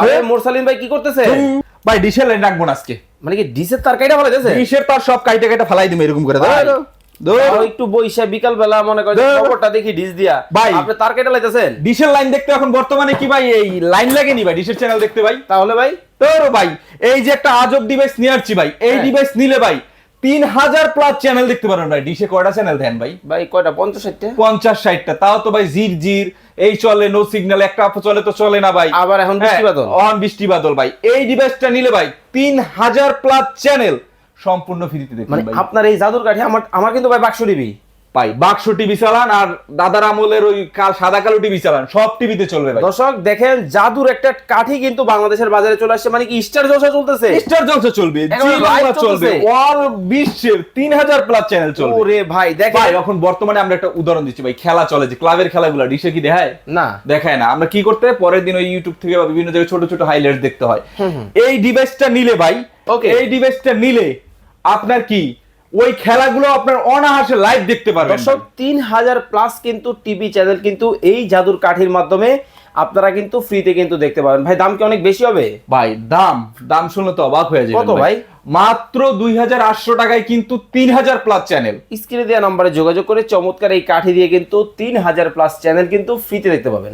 আরে মোরসালিন ভাই কি করতেছে? ভাই ডিশের লাইন রাখব না আজকে। মানে কি ডিসের তার কাইটা ভালো যাচ্ছে ডিশের তার সব কাইটে কাইটে ফালাই দিবে এরকম করে। ধরো। একটু বইসা বিকাল বেলা মনে করেন ধর। খবরটা দেখি ডিস দিয়া। ভাই। আপনি তার কাইটা লাইতেছেন? ডিশের লাইন দেখতে এখন বর্তমানে কি ভাই এই লাইন লাগেনি ভাই ডিশের চ্যানেল দেখতে ভাই? তাহলে ভাই? তোর ভাই এই যে একটা আজব ডিভাইস নিয়ে আসছি ভাই এই হ্যাঁ। ডিভাইস নিলে ভাই তিন হাজার প্লাস চ্যানেল দেখতে পারেন ভাই। ডিশে কয়টা চ্যানেল দেন ভাই? ভাই কয়টা? পঞ্চাশ ষাটটা? পঞ্চাশ ষাটটা। তাও তো ভাই জির জির এই চলে নো সিগন্যাল একটা চলে তো চলে না ভাই। আবার এখন বৃষ্টি বাদল। হ্যাঁ, অন বৃষ্টি বাদল ভাই। এই ডিভাইসটা নিলে ভাই তিন হাজার প্লাস চ্যানেল সম্পূর্ণ ফ্রিতে দেখবেন মানে ভাই। আপনার এই জাদুর কাঠি আমার আমার কিন্তু ভাই বাক্স নিবি। ভাই বাক্স টিভি চালান আর দাদার আমলের ওই কাল সাদা কালো টিভি চালান সব টিভিতে চলবে ভাই। দর্শক দেখেন জাদুর একটা কাঠি কিন্তু বাংলাদেশের বাজারে চলে আসছে মানে কি স্টার জলসা চলতেছে? স্টার জলসা চলবে চলবে। অল বিশ্বের তিন হাজার প্লাস চ্যানেল চলবে। ওরে ভাই দেখেন ভাই এখন বর্তমানে আমরা একটা উদাহরণ দিচ্ছি ভাই খেলা চলে যে ক্লাবের খেলাগুলো ডিশে কি দেখায়? না। দেখায় না। আমরা কি করতে পরের দিন ওই ইউটিউব থেকে বা বিভিন্ন জায়গায় ছোট ছোট হাইলাইট দেখতে হয়। এই ডিভাইসটা নিলে ভাই ওকে এই ডিভাইসটা নিলে আপনার কি? ওই খেলাগুলো আপনার অনাহাসে লাইভ দেখতে পারবেন। দর্শক তিন হাজার প্লাস কিন্তু টিভি চ্যানেল কিন্তু এই জাদুর কাঠির মাধ্যমে আপনারা কিন্তু ফ্রিতে কিন্তু দেখতে পাবেন ভাই দাম কি অনেক বেশি হবে? ভাই দাম দাম শুনলে তো অবাক হয়ে যাবে কত ভাই? মাত্র দুই হাজার আটশো টাকায় কিন্তু তিন হাজার প্লাস চ্যানেল স্ক্রিনে দেওয়া নম্বরে যোগাযোগ করে চমৎকার এই কাঠি দিয়ে কিন্তু তিন হাজার প্লাস চ্যানেল কিন্তু ফ্রিতে দেখতে পাবেন।